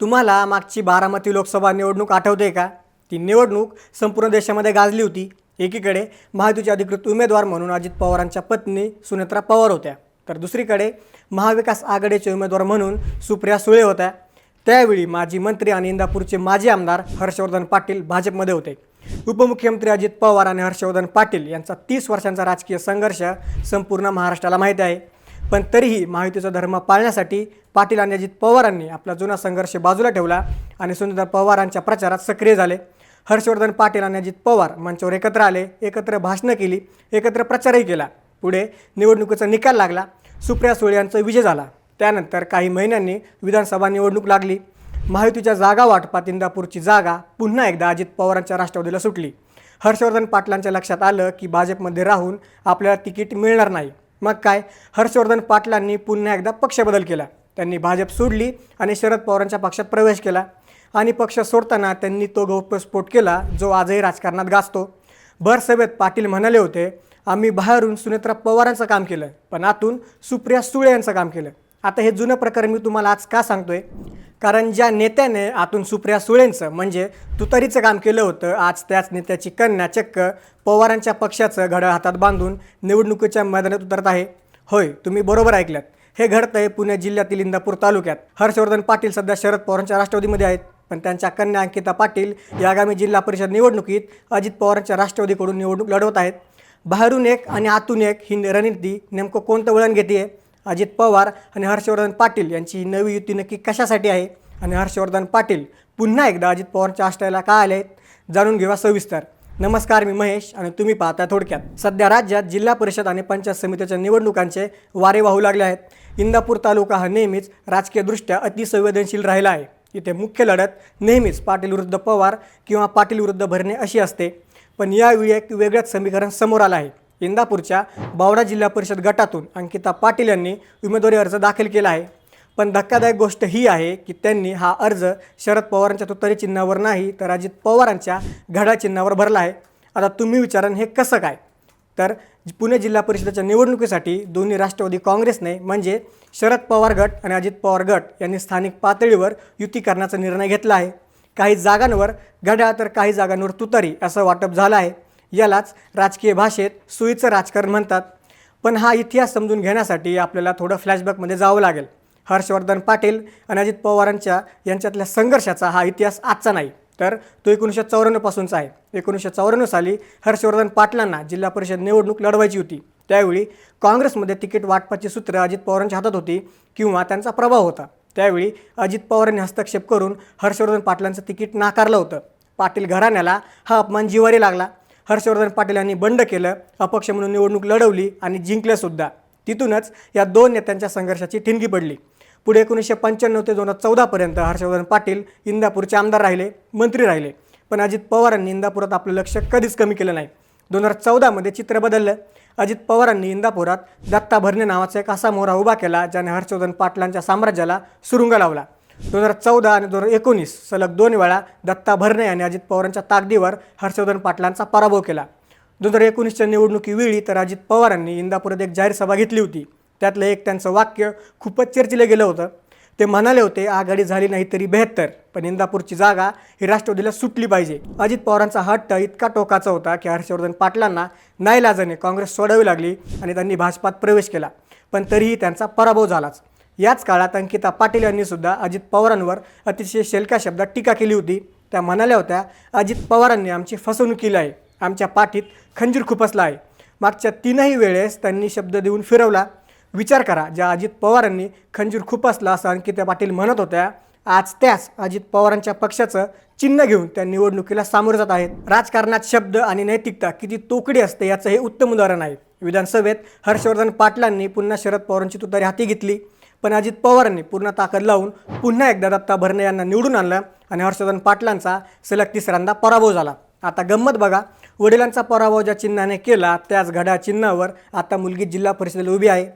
तुम्हाला मागची बारामती लोकसभा निवडणूक आठवते का? ती निवडणूक संपूर्ण देशामध्ये गाजली होती. एकीकडे महायुतीचे अधिकृत उमेदवार म्हणून अजित पवारांच्या पत्नी सुनेत्रा पवार होत्या. तर दुसरीकडे महाविकास आघाडीचे उमेदवार म्हणून सुप्रिया सुळे होत्या. त्यावेळी माजी मंत्री आणि इंदापूरचे माजी आमदार हर्षवर्धन पाटील भाजपमध्ये होते. उपमुख्यमंत्री अजित पवार आणि हर्षवर्धन पाटील यांचा तीस वर्षांचा राजकीय संघर्ष संपूर्ण महाराष्ट्राला माहीत आहे. पण तरीही महायुतीचा धर्म पाळण्यासाठी पाटील आणि अजित पवारांनी आपला जुना संघर्ष बाजूला ठेवला आणि सुंदर पवारांच्या प्रचारात सक्रिय झाले. हर्षवर्धन पाटील आणि अजित पवार मंचावर एकत्र आले एकत्र भाषणं केली एकत्र प्रचारही केला. पुढे निवडणुकीचा निकाल लागला. सुप्रिया सुळे यांचा विजय झाला. त्यानंतर काही महिन्यांनी विधानसभा निवडणूक लागली. महायुतीच्या जागा वाटपात इंदापूरची जागा पुन्हा एकदा अजित पवारांच्या राष्ट्रवादीला सुटली. हर्षवर्धन पाटलांच्या लक्षात आलं की भाजपमध्ये राहून आपल्याला तिकीट मिळणार नाही. मग काय? हर्षवर्धन पाटलांनी पुन्हा एकदा पक्षबदल केला. त्यांनी भाजप सोडली आणि शरद पवारांच्या पक्षात प्रवेश केला. आणि पक्ष सोडताना त्यांनी तो गौप्यस्फोट केला जो आजही राजकारणात गाजतो. भरसभेत पाटील म्हणाले होते आम्ही बाहेरून सुनेत्रा पवारांचं काम केलं पण आतून सुप्रिया सुळे यांचं काम केलं. आता हे जुनं प्रकरण मी तुम्हाला आज का सांगतोय? कारण ज्या नेत्याने आतून सुप्रिया सुळेंचं म्हणजे तुतारीचं काम केलं होतं आज त्याच नेत्याची कन्या चक्क पवारांच्या पक्षाचं घडं हातात बांधून निवडणुकीच्या मैदानात उतरत आहे. होय तुम्ही बरोबर ऐकल्यात हे घडतंय पुणे जिल्ह्यातील इंदापूर तालुक्यात. हर्षवर्धन पाटील सध्या शरद पवारांच्या राष्ट्रवादीमध्ये आहेत पण त्यांच्या कन्या अंकिता पाटील या आगामी जिल्हा परिषद निवडणुकीत अजित पवारांच्या राष्ट्रवादीकडून निवडणूक लढवत आहेत. बाहेरून एक आणि आतून एक ही रणनीती नेमकं कोणतं वळण घेते अजित पवार आणि हर्षवर्धन पाटील यांची ही नवी युती नक्की कशासाठी आहे? आणि हर्षवर्धन पाटील पुन्हा एकदा अजित पवारांच्या आश्रयाला का आले? आहेत जाणून घेऊया सविस्तर. नमस्कार मी महेश आणि तुम्ही पाहता थोडक्यात. सध्या राज्यात जिल्हा परिषद आणि पंचायत समितीच्या निवडणुकांचे वारे वाहू लागले आहेत. इंदापूर तालुका हा नेहमीच राजकीयदृष्ट्या अतिसंवेदनशील राहिला आहे. इथे मुख्य लढत नेहमीच पाटील विरुद्ध पवार किंवा पाटील विरुद्ध भरणे अशी असते. पण यावेळी एक वेगळंच समीकरण समोर आलं आहे. इंदापूरच्या बावडा जिल्हा परिषद गटातून अंकिता पाटील यांनी उमेदवारी अर्ज दाखल केला आहे. पण धक्कादायक गोष्ट ही आहे की त्यांनी हा अर्ज शरद पवारांच्या तुतारी चिन्हावर नाही तर अजित पवारांच्या घड्याळ चिन्हावर भरला आहे. आता तुम्ही विचाराल हे कसं काय? तर पुणे जिल्हा परिषदेच्या निवडणुकीसाठी दोन्ही राष्ट्रवादी काँग्रेसने म्हणजे शरद पवार गट आणि अजित पवार गट यांनी स्थानिक पातळीवर युती करण्याचा निर्णय घेतला आहे. काही जागांवर घड्याळ तर काही जागांवर तुतारी असं वाटप झालं आहे. यालाच राजकीय भाषेत सुईचं राजकारण म्हणतात. पण हा इतिहास समजून घेण्यासाठी आपल्याला थोडं फ्लॅशबॅकमध्ये जावं लागेल. हर्षवर्धन पाटील आणि अजित पवारांच्या यांच्यातल्या संघर्षाचा हा इतिहास आजचा नाही तर तो एकोणीसशे चौऱ्याण्णवपासूनचा आहे. एकोणीसशे चौऱ्याण्णव साली हर्षवर्धन पाटलांना जिल्हा परिषद निवडणूक लढवायची होती. त्यावेळी काँग्रेसमध्ये तिकीट वाटपाची सूत्र अजित पवारांच्या हातात होती किंवा त्यांचा प्रभाव होता. त्यावेळी अजित पवारांनी हस्तक्षेप करून हर्षवर्धन पाटलांचं तिकीट नाकारलं होतं. पाटील घराण्याला हा अपमान जिवारी लागला. हर्षवर्धन पाटील यांनी बंड केलं अपक्ष म्हणून निवडणूक लढवली आणि जिंकलंसुद्धा तिथूनच या दोन नेत्यांच्या संघर्षाची ठिणगी पडली. पुढे एकोणीसशे पंच्याण्णव ते दोन हजार चौदापर्यंत हर्षवर्धन पाटील इंदापूरचे आमदार राहिले मंत्री राहिले. पण अजित पवारांनी इंदापुरात आपलं लक्ष कधीच कमी केलं नाही. दोन हजार चौदामध्ये चित्र बदललं. अजित पवारांनी इंदापुरात दत्ता भरणे नावाचा एक असा मोहरा उभा केला ज्याने हर्षवर्धन पाटलांच्या साम्राज्याला सुरुंग लावला. दोन हजार चौदा आणि दोन हजार एकोणीस सलग दोन वेळा दत्ता भरणे आणि अजित पवारांच्या ताकदीवर हर्षवर्धन पाटलांचा पराभव केला. दोन हजार एकोणीसच्या निवडणुकीवेळी तर अजित पवारांनी इंदापुरात एक जाहीर सभा घेतली होती. त्यातलं एक त्यांचं वाक्य खूपच चर्चिलं गेलं होतं. ते म्हणाले होते आघाडी झाली नाही तरी बेहत्तर पण इंदापूरची जागा ही राष्ट्रवादीला सुटली पाहिजे. अजित पवारांचा हट्ट इतका टोकाचा होता की हर्षवर्धन पाटलांना नाईलाजाने काँग्रेस सोडावी लागली आणि त्यांनी भाजपात प्रवेश केला. पण तरीही त्यांचा पराभव झालाच. याच काळात अंकिता पाटील यांनी सुद्धा अजित पवारांवर अतिशय शेलक्या शब्दात टीका केली होती. त्या म्हणाल्या होत्या अजित पवारांनी आमची फसवणूक केली आहे. आमच्या पाठीत खंजीर खुपसला आहे. मागच्या तीनही वेळेस त्यांनी शब्द देऊन फिरवला. विचार करा ज्या अजित पवारांनी खंजीर खुपसला असं अंकिता पाटील म्हणत होत्या आज त्याच अजित पवारांच्या पक्षाचं चिन्ह घेऊन त्या निवडणुकीला सामोरे जात आहेत. राजकारणात शब्द आणि नैतिकता किती तोकडी असते याचं हे उत्तम उदाहरण आहे. विधानसभेत हर्षवर्धन पाटलांनी पुन्हा शरद पवारांची तुतारी हाती घेतली. पण अजित पवारांनी पूर्ण ताकद लावून पुन्हा एकदा दत्ता भरणे यांना निवडून आणलं आणि हर्षवर्धन पाटलांचा सलग तिसऱ्यांदा पराभव झाला. आता गंमत बघा वडिलांचा पराभव ज्या चिन्हाने केला त्याच घड्याळ चिन्हावर आता मुलगी जिल्हा परिषदेला उभी आहे.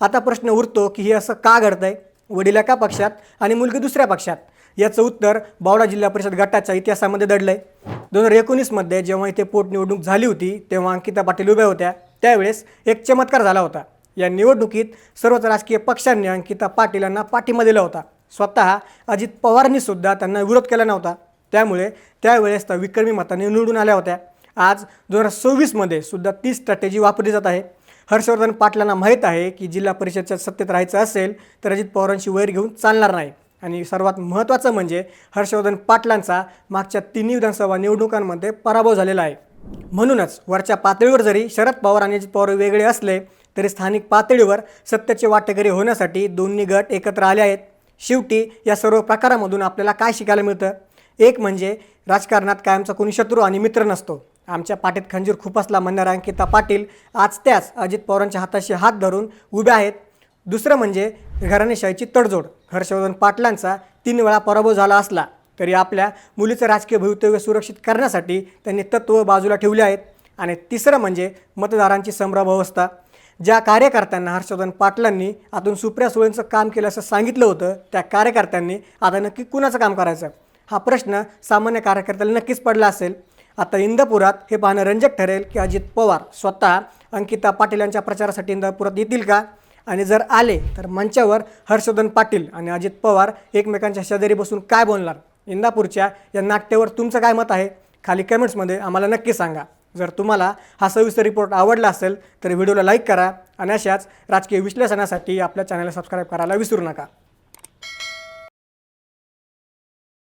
आता प्रश्न उरतो की हे असं का घडतंय? वडील एका पक्षात आणि मुलगी दुसऱ्या पक्षात? याचं उत्तर बावडा जिल्हा परिषद गटाच्या इतिहासामध्ये दडलं आहे दोन हजार एकोणीसमध्ये जेव्हा इथे पोटनिवडणूक झाली होती तेव्हा अंकिता पाटील उभ्या होत्या. त्यावेळेस एक चमत्कार झाला होता. या निवडणुकीत सर्वच राजकीय पक्षांनी अंकिता पाटील यांना पाठिंबा दिला होता. स्वतः अजित पवारांनीसुद्धा त्यांना विरोध केला नव्हता. त्यामुळे त्यावेळेस त्या विक्रमी मताने निवडून आल्या होत्या. आज दोन हजार सव्वीसमध्ये सुद्धा ती स्ट्रॅटेजी वापरली जात आहे. हर्षवर्धन पाटलांना माहीत आहे की जिल्हा परिषदच्या सत्तेत राहायचं असेल तर अजित पवारांची वैर घेऊन चालणार नाही. आणि सर्वात महत्त्वाचं म्हणजे हर्षवर्धन पाटलांचा मागच्या तिन्ही विधानसभा निवडणुकांमध्ये पराभव झालेला आहे. म्हणूनच वरच्या पातळीवर जरी शरद पवार आणि अजित पवार वेगळे असले तरी स्थानिक पातळीवर सत्याचे वाटेकरी होण्यासाठी दोन्ही गट एकत्र आले आहेत. शेवटी या सर्व प्रकारामधून आपल्याला काय शिकायला मिळतं? एक म्हणजे राजकारणात कायमचा कोणी शत्रू आणि मित्र नसतो. आमच्या पाठीत खंजीर खुपसला म्हणणारा अंकिता पाटील आज त्याच अजित पवारांच्या हाताशी हात धरून उभ्या आहेत. दुसरं म्हणजे घराणेशाहीची तडजोड. हर्षवर्धन पाटलांचा तीन वेळा पराभव झाला असला तरी आपल्या मुलीचं राजकीय भवितव्य सुरक्षित करण्यासाठी त्यांनी तत्त्व बाजूला ठेवले आहेत. आणि तिसरं म्हणजे मतदारांची संभ्रम अवस्था ज्या कार्यकर्त्यांना हर्षवर्धन पाटलांनी आतून सुप्रिया सुळेंचं काम केलं असं सांगितलं होतं त्या कार्यकर्त्यांनी आता नक्की कुणाचं काम करायचं? हा प्रश्न सामान्य कार्यकर्त्याला नक्कीच पडला असेल. आता इंदापुरात हे पाहणं रंजक ठरेल की अजित पवार स्वतः अंकिता पाटील यांच्या प्रचारासाठी इंदापुरात येतील का? आणि जर आले तर मंचावर हर्षवर्धन पाटील आणि अजित पवार एकमेकांच्या शेजारी बसून काय बोलणार? इंदापूरच्या या नाट्यावर तुमचं काय मत आहे? खाली कमेंट्समध्ये आम्हाला नक्की सांगा. जर तुम्हाला हा सविस्तर रिपोर्ट आवडला असेल तर व्हिडिओला लाईक करा आणि अशाच राजकीय विश्लेषणासाठी आपल्या चॅनलला सबस्क्राईब करायला विसरू नका.